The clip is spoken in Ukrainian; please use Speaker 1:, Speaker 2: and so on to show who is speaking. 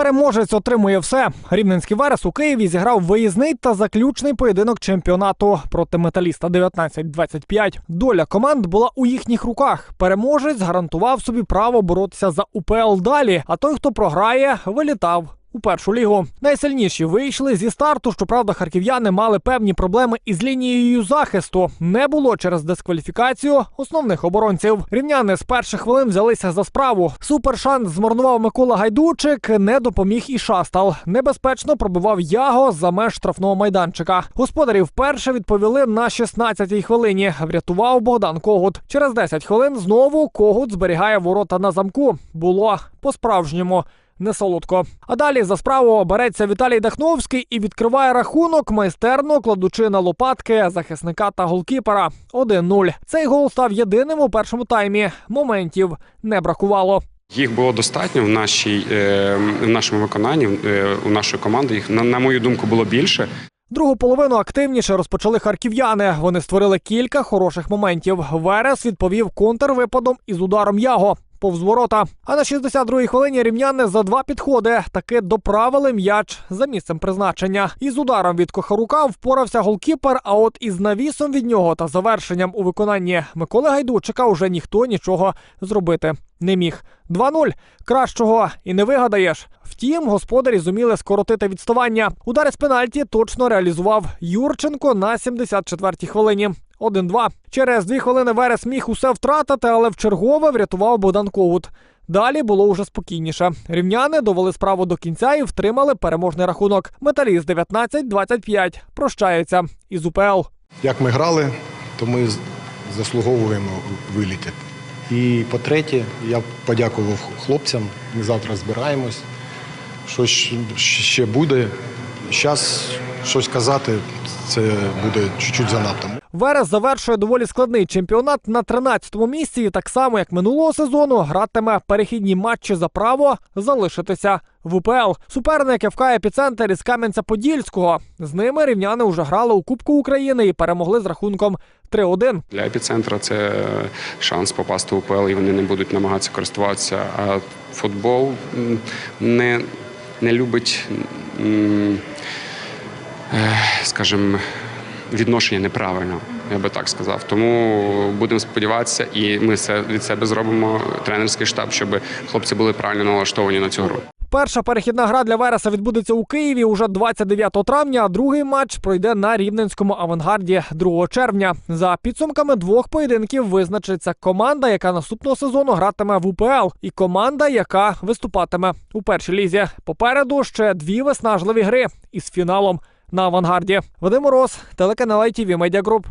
Speaker 1: Переможець отримує все. Рівненський Верес у Києві зіграв виїзний та заключний поєдинок чемпіонату проти металіста 19-25. Доля команд була у їхніх руках. Переможець гарантував собі право боротися за УПЛ далі. А той, хто програє, вилітав. У першу лігу найсильніші вийшли зі старту. Щоправда, харків'яни мали певні проблеми із лінією захисту. Не було через дискваліфікацію основних оборонців. Рівняни з перших хвилин взялися за справу. Супершанс змарнував Микола Гайдучик. Не допоміг і шастал. Небезпечно пробивав яго за меж штрафного майданчика. Господарі вперше відповіли на 16-й хвилині. Врятував Богдан Когут. Через 10 хвилин знову Когут зберігає ворота на замку. Було по-справжньому не солодко. А далі за справу береться Віталій Дахновський і відкриває рахунок, майстерно кладучи на лопатки захисника та голкіпера. 1-0. Цей гол став єдиним у першому таймі. Моментів не бракувало.
Speaker 2: Їх було достатньо в нашій е, в нашому виконанні. е, У нашої команди їх на, на мою думку було більше.
Speaker 1: Другу половину активніше розпочали харків'яни. Вони створили кілька хороших моментів. Верес відповів контрвипадом із ударом Яго. Повз ворота. А на 62-й хвилині рівняни за два підходи таки доправили м'яч за місцем призначення. Із ударом від Кохарука впорався голкіпер. А от із навісом від нього та завершенням у виконанні Миколи Гайдучика уже ніхто нічого зробити не міг. 2-0. Кращого і не вигадаєш. Втім, господарі зуміли скоротити відставання. Удар з пенальті точно реалізував Юрченко на 74-й хвилині. 1-2. Через дві хвилини Верес міг усе втратити, але в чергове врятував Богдан Когут. Далі було уже спокійніше. Рівняни довели справу до кінця і втримали переможний рахунок. Металіст 19-25 прощається із УПЛ.
Speaker 3: Як ми грали, то ми заслуговуємо вилітати. І по-третє, я подякував хлопцям. Ми завтра збираємось. Що ще буде. Зараз щось казати, це буде чуть-чуть занадто.
Speaker 1: Верес завершує доволі складний чемпіонат на 13-му місці. І так само, як минулого сезону, гратиме перехідні матчі за право залишитися в УПЛ. Суперник ФК «Епіцентр» із Кам'янця-Подільського. З ними рівняни вже грали у Кубку України і перемогли з рахунком 3-1.
Speaker 2: Для епіцентра це шанс попасти в УПЛ, і вони не будуть намагатися користуватися. А футбол не, не любить, е, скажімо, відношення неправильно. Я би так сказав. Тому будемо сподіватися, і ми все від себе зробимо тренерський штаб, щоб хлопці були правильно налаштовані на цю гру.
Speaker 1: Перша перехідна гра для Вереса відбудеться у Києві уже 29 травня. А другий матч пройде на рівненському авангарді 2 червня. За підсумками двох поєдинків визначиться команда, яка наступного сезону гратиме в УПЛ, і команда, яка виступатиме у першій лізі. Попереду ще дві виснажливі гри із фіналом на авангарді. Вадим Мороз, телеканал ITV Media Group.